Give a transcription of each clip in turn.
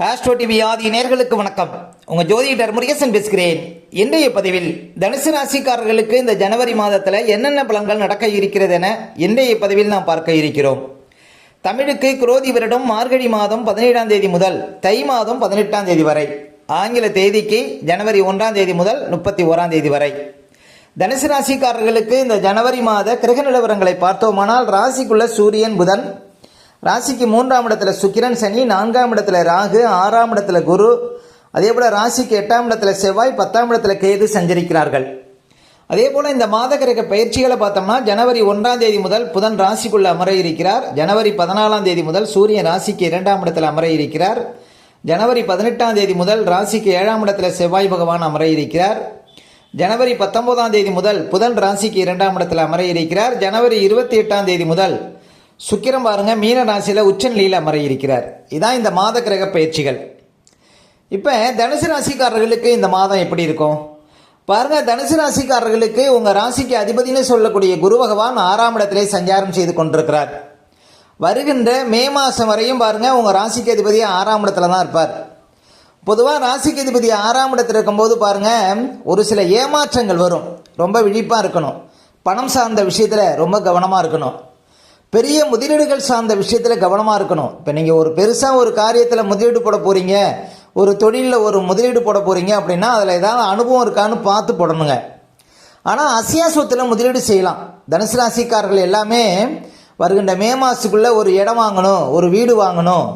Astro TV ஆதி நேர்களுக்கு வணக்கம். உங்க ஜோதிடர் முருகேசன் பேசுகிறேன். இன்றைய பதிவில் தனுசு ராசிக்காரர்களுக்கு இந்த ஜனவரி மாதத்தில் என்னென்ன பலன்கள் நடக்க இருக்கிறது என இன்றைய பதிவில் நாம் பார்க்க இருக்கிறோம். தமிழுக்கு குரோதி வருடம் மார்கழி மாதம் பதினேழாம் தேதி முதல் தை மாதம் பதினெட்டாம் தேதி வரை. ஆங்கில தேதிக்கு ஜனவரி ஒன்றாம் தேதி முதல் முப்பத்தி ஓராம் தேதி வரை. தனுசு ராசிக்காரர்களுக்கு இந்த ஜனவரி மாத கிரக நிலவரங்களை பார்த்தோமானால் ராசிக்குள்ள சூரியன் புதன் ராசிக்கு மூன்றாம் இடத்துல சுக்கிரன் சனி நான்காம் இடத்துல ராகு ஆறாம் இடத்துல குரு. அதே போல ராசிக்கு எட்டாம் இடத்துல செவ்வாய் பத்தாம் இடத்துல கேது சஞ்சரிக்கிறார்கள். அதே போல இந்த மாத கிரக பயிற்சிகளை பார்த்தோம்னா ஜனவரி ஒன்றாம் தேதி முதல் புதன் ராசிக்குள்ள அமர இருக்கிறார் ஜனவரி பதினாலாம் தேதி முதல் சூரியன் ராசிக்கு இரண்டாம் இடத்துல அமர இருக்கிறார் ஜனவரி பதினெட்டாம் தேதி முதல் ராசிக்கு ஏழாம் இடத்துல செவ்வாய் பகவான் அமர இருக்கிறார் ஜனவரி பத்தொன்பதாம் தேதி முதல் புதன் ராசிக்கு இரண்டாம் இடத்துல அமர இருக்கிறார் ஜனவரி இருபத்தி எட்டாம் தேதி முதல் சுக்கிரம் பாருங்க மீன ராசியில் உச்சநிலையில் அமர இருக்கிறார் இதான் இந்த மாத கிரக பயிற்சிகள். இப்போ தனுசு ராசிக்காரர்களுக்கு இந்த மாதம் எப்படி இருக்கும்? பாருங்க தனுசு ராசிக்காரர்களுக்கு உங்க ராசிக்கு அதிபதினு சொல்லக்கூடிய குரு பகவான் ஆறாம் இடத்திலே சஞ்சாரம் செய்து கொண்டிருக்கிறார். வருகின்ற மே மாதம் வரையும் பாருங்க உங்க ராசிக்கு அதிபதி ஆறாம் இடத்துல தான் இருப்பார். பொதுவாக ராசிக்கு அதிபதி ஆறாம் இடத்துல இருக்கும்போது பாருங்க ஒரு சில ஏமாற்றங்கள் வரும். ரொம்ப விழிப்பாக இருக்கணும். பணம் சார்ந்த விஷயத்தில் ரொம்ப கவனமாக இருக்கணும். பெரிய முதலீடுகள் சார்ந்த விஷயத்தில் கவனமாக இருக்கணும். இப்போ நீங்கள் ஒரு பெருசாக ஒரு காரியத்தில் முதலீடு போட போகிறீங்க ஒரு தொழிலில் ஒரு முதலீடு போட போகிறீங்க அப்படின்னா அதில் ஏதாவது அனுபவம் இருக்கான்னு பார்த்து போடணுங்க. ஆனால் அசியா சொத்தில் முதலீடு செய்யலாம். தனுசு ராசிக்காரர்கள் எல்லாமே வருகின்ற மே மாதத்துக்குள்ளே ஒரு இடம் வாங்கணும் ஒரு வீடு வாங்கணும்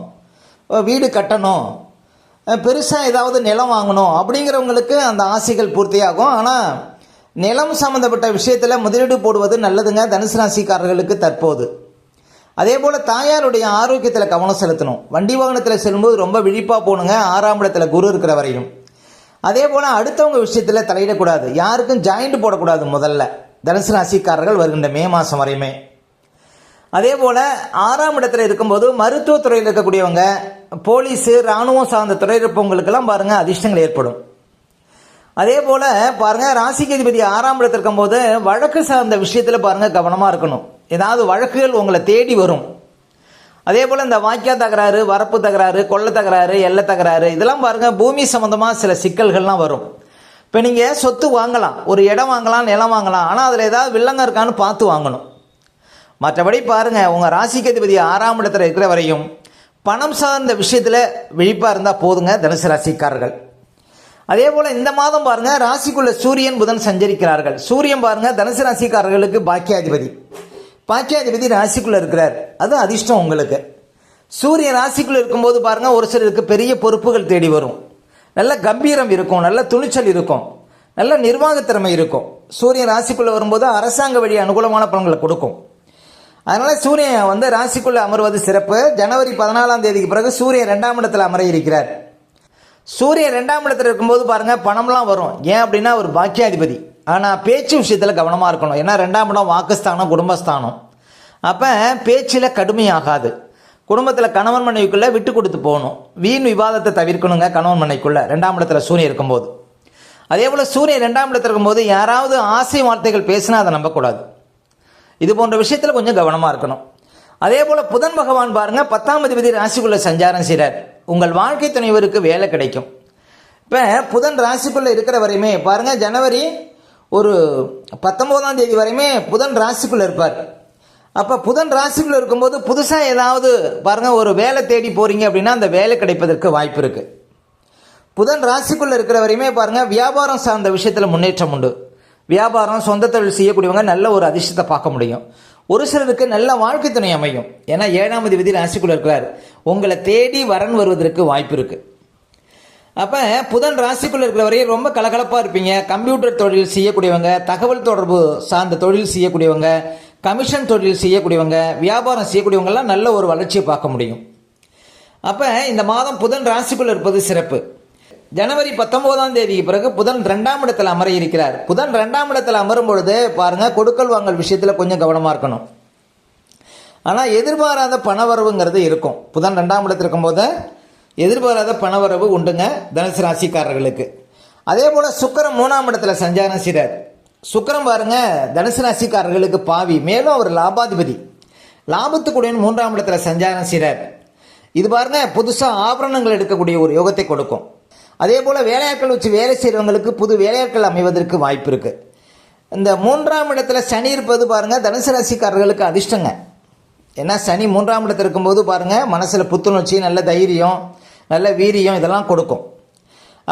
வீடு கட்டணும் பெருசாக ஏதாவது நிலம் வாங்கணும் அப்படிங்கிறவங்களுக்கு அந்த ஆசைகள் பூர்த்தியாகும். ஆனால் நிலம் சம்மந்தப்பட்ட விஷயத்தில் முதலீடு போடுவது நல்லதுங்க தனுசு ராசிக்காரர்களுக்கு தற்போது. அதே போல் தாயாருடைய ஆரோக்கியத்தில் கவனம் செலுத்தணும். வண்டி வாகனத்தில் செல்லும்போது ரொம்ப விழிப்பாக போகணுங்க ஆறாம் இடத்துல குரு இருக்கிற வரையும் அதே போல் அடுத்தவங்க விஷயத்தில் தலையிடக்கூடாது. யாருக்கும் ஜாயிண்ட் போடக்கூடாது முதல்ல. தனுசு ராசிக்காரர்கள் வருகின்ற மே மாதம் வரையுமே. அதே போல் ஆறாம் இடத்துல இருக்கும்போது மருத்துவத்துறையில் இருக்கக்கூடியவங்க போலீஸு இராணுவம் சார்ந்த துறை இருப்பவங்களுக்கெல்லாம் பாருங்கள் அதிர்ஷ்டங்கள் ஏற்படும். அதே போல் பாருங்கள் ராசிக்கு அதிபதி ஆறாம் இடத்துல இருக்கும்போது வழக்கு சார்ந்த விஷயத்தில் பாருங்கள் கவனமாக இருக்கணும். ஏதாவது வழக்குகள் உங்களை தேடி வரும். அதே போல் இந்த வாக்கியா தகராறு வரப்பு தகராறு கொள்ள தகராறு எல்லை தகராறு இதெல்லாம் பாருங்கள் பூமி சம்மந்தமாக சில சிக்கல்கள்லாம் வரும். இப்போ நீங்கள் சொத்து வாங்கலாம் ஒரு இடம் வாங்கலாம் நிலம் வாங்கலாம் ஆனால் அதில் ஏதாவது வில்லங்க இருக்கான்னு பார்த்து வாங்கணும். மற்றபடி பாருங்கள் உங்கள் ராசிக்கு அதிபதி ஆறாம் இடத்துல இருக்கிற வரையும் பணம் சார்ந்த விஷயத்தில் விழிப்பாக இருந்தால் போதுங்க தனுசு ராசிக்காரர்கள். அதே போல் இந்த மாதம் பாருங்கள் ராசிக்குள்ள சூரியன் புதன் சஞ்சரிக்கிறார்கள். சூரியன் பாருங்கள் தனுசு ராசிக்காரர்களுக்கு பாக்கியாதிபதி. பாக்கியாதிபதி ராசிக்குள்ளே இருக்கிறார். அது அதிர்ஷ்டம் உங்களுக்கு. சூரியன் ராசிக்குள்ளே இருக்கும்போது பாருங்கள் ஒரு சிலருக்கு பெரிய பொறுப்புகள் தேடி வரும். நல்ல கம்பீரம் இருக்கும் நல்ல துணிச்சல் இருக்கும் நல்ல நிர்வாகத்திறமை இருக்கும். சூரியன் ராசிக்குள்ளே வரும்போது அரசாங்க வழி அனுகூலமான பலன்களை கொடுக்கும். அதனால் சூரியன் வந்து ராசிக்குள்ளே அமர்வது சிறப்பு. ஜனவரி பதினாலாம் தேதிக்கு பிறகு சூரியன் ரெண்டாம் இடத்தில் அமர இருக்கிறார். சூரியன் ரெண்டாம் இடத்துல இருக்கும்போது பாருங்கள் பணம்லாம் வரும். ஏன் அப்படின்னா ஒரு பாக்கியாதிபதி. ஆனால் பேச்சு விஷயத்தில் கவனமாக இருக்கணும். ஏன்னா ரெண்டாம் இடம் வாக்குஸ்தானம் குடும்பஸ்தானம். அப்போ பேச்சில் கடுமையாகாது. குடும்பத்தில் கணவன் மனைவிக்குள்ளே விட்டு கொடுத்து போகணும். வீண் விவாதத்தை தவிர்க்கணுங்க கணவன் மனைவிக்குள்ளே ரெண்டாம் இடத்துல சூரியன் இருக்கும்போது. அதே போல் சூரியன் ரெண்டாம் இடத்துல இருக்கும்போது யாராவது ஆசை வார்த்தைகள் பேசினா அதை நம்பக்கூடாது. இது போன்ற விஷயத்தில் கொஞ்சம் கவனமாக இருக்கணும். அதே போல் புதன் பகவான் பாருங்க பத்தாம் அதிபதி ராசிக்குள்ளே சஞ்சாரம் செய்கிறார் உங்கள் வாழ்க்கை துணைவருக்கு வேலை கிடைக்கும். இப்போ புதன் ராசிக்குள்ளே இருக்கிற வரையுமே பாருங்க ஜனவரி ஒரு பத்தொம்போதாம் தேதி வரையுமே புதன் ராசிக்குள்ளே இருப்பார். அப்போ புதன் ராசிக்குள்ளே இருக்கும்போது புதுசாக ஏதாவது பாருங்கள் ஒரு வேலை தேடி போகிறீங்க அப்படின்னா அந்த வேலை கிடைப்பதற்கு வாய்ப்பு இருக்குது புதன் ராசிக்குள்ளே இருக்கிற வரையுமே பாருங்கள் வியாபாரம் சார்ந்த விஷயத்தில் முன்னேற்றம் உண்டு. வியாபாரம் சொந்த தொழில் செய்யக்கூடியவங்க நல்ல ஒரு அதிர்ஷ்டத்தை பார்க்க முடியும். ஒரு சிலருக்கு நல்ல வாழ்க்கை துணை அமையும். ஏன்னா ஏழாம் விதி ராசிக்குள்ள இருக்கிறார். உங்களை தேடி வரன் வருவதற்கு வாய்ப்பு இருக்கு. அப்போ புதன் ராசிக்குள்ள இருக்கிற வரையும் ரொம்ப கலகலப்பாக இருப்பீங்க. கம்ப்யூட்டர் தொழில் செய்யக்கூடியவங்க தகவல் தொடர்பு சார்ந்த தொழில் செய்யக்கூடியவங்க கமிஷன் தொழில் செய்யக்கூடியவங்க வியாபாரம் செய்யக்கூடியவங்கெல்லாம் நல்ல ஒரு வளர்ச்சியை பார்க்க முடியும். அப்போ இந்த மாதம் புதன் ராசிக்குள்ள இருப்பது சிறப்பு. ஜனவரி பத்தொன்பதாம் தேதிக்கு பிறகு புதன் ரெண்டாம் இடத்தில் அமர இருக்கிறார் புதன் ரெண்டாம் இடத்தில் அமரும் பொழுது பாருங்க கொடுக்கல் வாங்கல் விஷயத்தில் கொஞ்சம் கவனமாக இருக்கணும். ஆனால் எதிர்பாராத பணவரவுங்கிறது இருக்கும். புதன் ரெண்டாம் இடத்துல இருக்கும்போது எதிர்பாராத பணவரவு உண்டுங்க தனுசு ராசிக்காரர்களுக்கு. அதே போல் சுக்கரம் மூணாம் இடத்துல சஞ்சாரம் செய்கிறார் சுக்கரம் பாருங்க தனுசு ராசிக்காரர்களுக்கு பாவி மேலும் அவர் லாபாதிபதி. லாபத்துக்குடன் மூன்றாம் இடத்துல சஞ்சாரம் செய்கிறார் இது பாருங்க புதுசாக ஆபரணங்கள் எடுக்கக்கூடிய ஒரு யோகத்தை கொடுக்கும். அதே போல் வேலையாட்கள் வச்சு வேலை செய்கிறவங்களுக்கு புது வேலையாட்கள் அமைவதற்கு வாய்ப்பு இருக்குது இந்த மூன்றாம் இடத்துல சனி இருப்பது பாருங்கள் தனுசு ராசிக்காரர்களுக்கு அதிர்ஷ்டங்க. ஏன்னா சனி மூன்றாம் இடத்துல இருக்கும்போது பாருங்கள் மனசில் புத்துணர்ச்சி நல்ல தைரியம் நல்ல வீரியம் இதெல்லாம் கொடுக்கும்.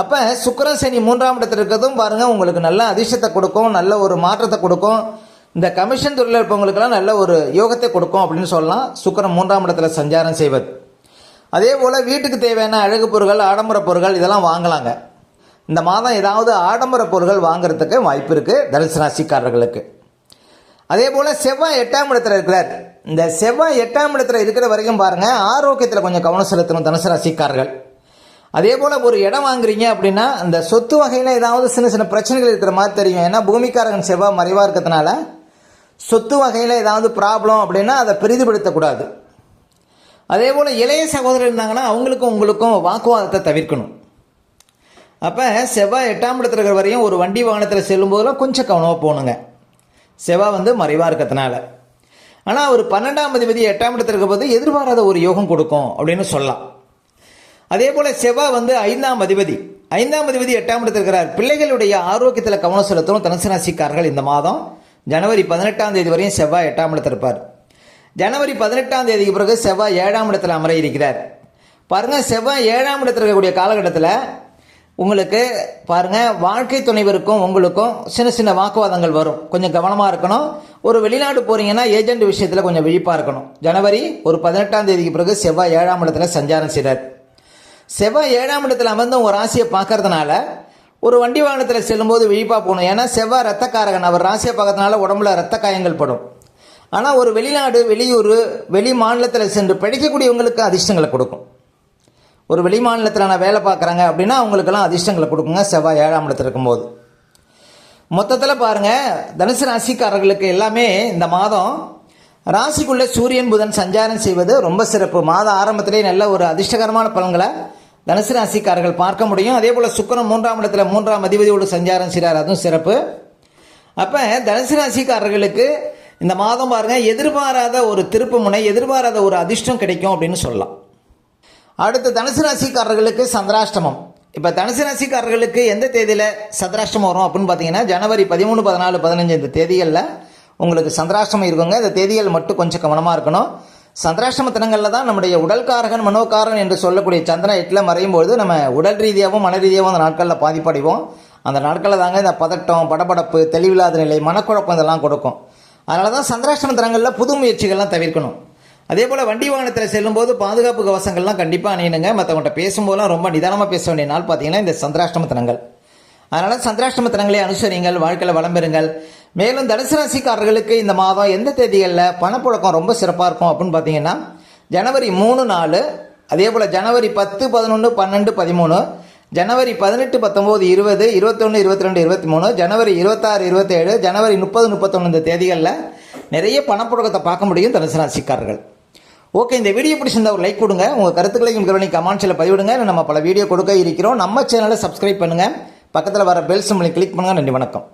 அப்போ சுக்கரன் சனி மூன்றாம் இடத்துல இருக்கிறதும் பாருங்கள் உங்களுக்கு நல்ல அதிர்ஷ்டத்தை கொடுக்கும் நல்ல ஒரு மாற்றத்தை கொடுக்கும். இந்த கமிஷன் தொழில் இருப்பவங்களுக்கெல்லாம் நல்ல ஒரு யோகத்தை கொடுக்கும் அப்படின்னு சொல்லலாம். சுக்கரன் மூன்றாம் இடத்துல சஞ்சாரம் செய்வது. அதே போல் வீட்டுக்கு தேவையான அழகு பொருட்கள் ஆடம்பர பொருட்கள் இதெல்லாம் வாங்கலாங்க. இந்த மாதம் ஏதாவது ஆடம்பர பொருட்கள் வாங்குறதுக்கு வாய்ப்பு இருக்குது தனுசு ராசிக்காரர்களுக்கு. அதே போல் செவ்வாய் எட்டாம் இடத்துல இருக்கிறார். இந்த செவ்வாய் எட்டாம் இடத்துல இருக்கிற வரைக்கும் பாருங்கள் ஆரோக்கியத்தில் கொஞ்சம் கவனம் செலுத்தணும் தனுசு ராசிக்காரர்கள். அதே போல் ஒரு இடம் வாங்குறீங்க அப்படின்னா அந்த சொத்து வகையில் ஏதாவது சின்ன சின்ன பிரச்சனைகள் இருக்கிற மாதிரி தெரியும். ஏன்னா பூமிக்காரகன் செவ்வாய் மறைவாக இருக்கிறதுனால சொத்து வகையில் ஏதாவது ப்ராப்ளம் அப்படின்னா அதை பெரிதுபடுத்தக்கூடாது. அதே போல் இளைய சகோதரர் இருந்தாங்கன்னா அவங்களுக்கும் உங்களுக்கும் வாக்குவாதத்தை தவிர்க்கணும். அப்போ செவ்வாய் எட்டாம் இடத்துல இருக்கிற வரையும் ஒரு வண்டி வாகனத்தில் செல்லும்போதெல்லாம் கொஞ்சம் கவனமாக போகணுங்க. செவ்வாய் வந்து மறைவாக இருக்கிறதுனால. ஆனால் ஒரு பன்னெண்டாம் அதிபதி எட்டாம் இடத்துல இருக்கிற போது எதிர்பாராத ஒரு யோகம் கொடுக்கும் அப்படின்னு சொல்லலாம். அதே போல் செவ்வாய் வந்து ஐந்தாம் அதிபதி. ஐந்தாம் அதிபதி எட்டாம் இடத்தில் இருக்கிறார். பிள்ளைகளுடைய ஆரோக்கியத்தில் கவனம் செலுத்தணும். தனுசு ராசிக்காரர்கள் இந்த மாதம் ஜனவரி பதினெட்டாம் தேதி வரையும் செவ்வாய் எட்டாம் இடத்துல இருப்பார். ஜனவரி பதினெட்டாம் தேதிக்கு பிறகு செவ்வாய் ஏழாம் இடத்துல அமர இருக்கிறார். பாருங்கள் செவ்வாய் ஏழாம் இடத்தில் இருக்கக்கூடிய காலகட்டத்தில் உங்களுக்கு பாருங்கள் வாழ்க்கை துணைவருக்கும் உங்களுக்கும் சின்ன சின்ன வாக்குவாதங்கள் வரும். கொஞ்சம் கவனமாக இருக்கணும். ஒரு வெளிநாடு போகிறீங்கன்னா ஏஜென்ட் விஷயத்தில் கொஞ்சம் விழிப்பாக இருக்கணும். ஜனவரி ஒரு பதினெட்டாம் தேதிக்கு பிறகு செவ்வாய் ஏழாம் இடத்துல சஞ்சாரம் செய்கிறார் செவ்வாய் ஏழாம் இடத்துல அமர்ந்து உங்கள் ராசியை பார்க்கறதுனால ஒரு வண்டி வாகனத்தில் செல்லும்போது விழிப்பாக போகணும். ஏன்னா செவ்வாய் ரத்தக்காரகன் அவர் ராசியை பார்க்கறதுனால உடம்புல ரத்த காயங்கள் படும். ஆனால் ஒரு வெளிநாடு வெளியூர் வெளி மாநிலத்தில் சென்று படிக்கக்கூடியவங்களுக்கு அதிர்ஷ்டங்களை கொடுக்கும். ஒரு வெளி மாநிலத்தில் நான் வேலை பார்க்குறாங்க அப்படின்னா அவங்களுக்கெல்லாம் அதிர்ஷ்டங்களை கொடுக்குங்க. செவ்வாய் ஏழாம் இடத்துல இருக்கும்போது. மொத்தத்தில் பாருங்கள் தனுசு ராசிக்காரர்களுக்கு எல்லாமே இந்த மாதம் ராசிக்குள்ளே சூரியன் புதன் சஞ்சாரம் செய்வது ரொம்ப சிறப்பு. மாத ஆரம்பத்திலே நல்ல ஒரு அதிர்ஷ்டகரமான பலன்களை தனுசு ராசிக்காரர்கள் பார்க்க முடியும். அதே போல் சுக்கிரன் மூன்றாம் இடத்துல மூன்றாம் அதிபதியோடு சஞ்சாரம் செய்கிறார் அதுவும் சிறப்பு. அப்போ தனுசு ராசிக்காரர்களுக்கு இந்த மாதம் பாருங்கள் எதிர்பாராத ஒரு திருப்பு முனை எதிர்பாராத ஒரு அதிர்ஷ்டம் கிடைக்கும் அப்படின்னு சொல்லலாம். அடுத்து தனுசு ராசிக்காரர்களுக்கு சந்திராஷ்டமம். இப்போ தனுசு ராசிக்காரர்களுக்கு எந்த தேதியில் சந்திராஷ்டமம் வரும் அப்படின்னு பார்த்தீங்கன்னா ஜனவரி பதிமூணு பதினாலு பதினஞ்சு இந்த தேதிகளில் உங்களுக்கு சந்திராஷ்டமம் இருக்குங்க. இந்த தேதிகள் மட்டும் கொஞ்சம் கவனமாக இருக்கணும். சந்திராஷ்டம தினங்களில் தான் நம்முடைய உடல்காரகன் மனோக்காரன் என்று சொல்லக்கூடிய சந்திரன் எட்டில் மறையும் பொழுது நம்ம உடல் ரீதியாகவும் மன ரீதியாகவும் அந்த நாட்களில் பாதிப்படைவோம். அந்த நாட்களில் தாங்க இந்த பதட்டம் படபடப்பு தெளிவில்லாத நிலை மனக்குழப்பம் இதெல்லாம் கொடுக்கும். அதனால தான் சந்திராஷ்டம தினங்களில் புது முயற்சிகள்லாம் தவிர்க்கணும். அதே போல் வண்டி வாகனத்தில் செல்லும்போது பாதுகாப்பு கவசங்கள்லாம் கண்டிப்பாக அணியணுங்க. மற்றவங்கள்ட்ட பேசும்போதெல்லாம் ரொம்ப நிதானமாக பேச வேண்டிய நாள் பார்த்தீங்கன்னா இந்த சந்திராஷ்டம தினங்கள். அதனால் சந்திராஷ்டம தினங்களை அனுசரிங்கள் வாழ்க்கையில் வளம் பெறுங்கள். மேலும் தனுசு ராசிக்காரர்களுக்கு இந்த மாதம் எந்த தேதிகளில் பணப்புழக்கம் ரொம்ப சிறப்பாக இருக்கும் அப்படின்னு பார்த்தீங்கன்னா ஜனவரி மூணு நாலு அதே போல் ஜனவரி பத்து பதினொன்று பன்னெண்டு பதிமூணு ஜனவரி பதினெட்டு பத்தொம்போது இருபது இருபத்தொன்று இருபத்தி ரெண்டு இருபத்தி மூணு ஜனவரி இருபத்தாறு இருபத்தேழு ஜனவரி முப்பது முப்பத்தொன்று இந்த தேதிகளில் நிறைய பணப்புழக்கத்தை பார்க்க முடியும் தனுசு ராசிக்காரர்கள் ஓகே இந்த வீடியோ பிடிச்சிருந்தா ஒரு லைக் கொடுங்க. உங்கள் கருத்துக்களையும் கவனி கமெண்ட்ஸில் பதிவிடுங்க. நம்ம பல வீடியோ கொடுக்க இருக்கிறோம். நம்ம சேனலை சப்ஸ்கிரைப் பண்ணுங்கள் பக்கத்தில் வர பெல் சிம்பிளை கிளிக் பண்ணுங்கள் நன்றி வணக்கம்.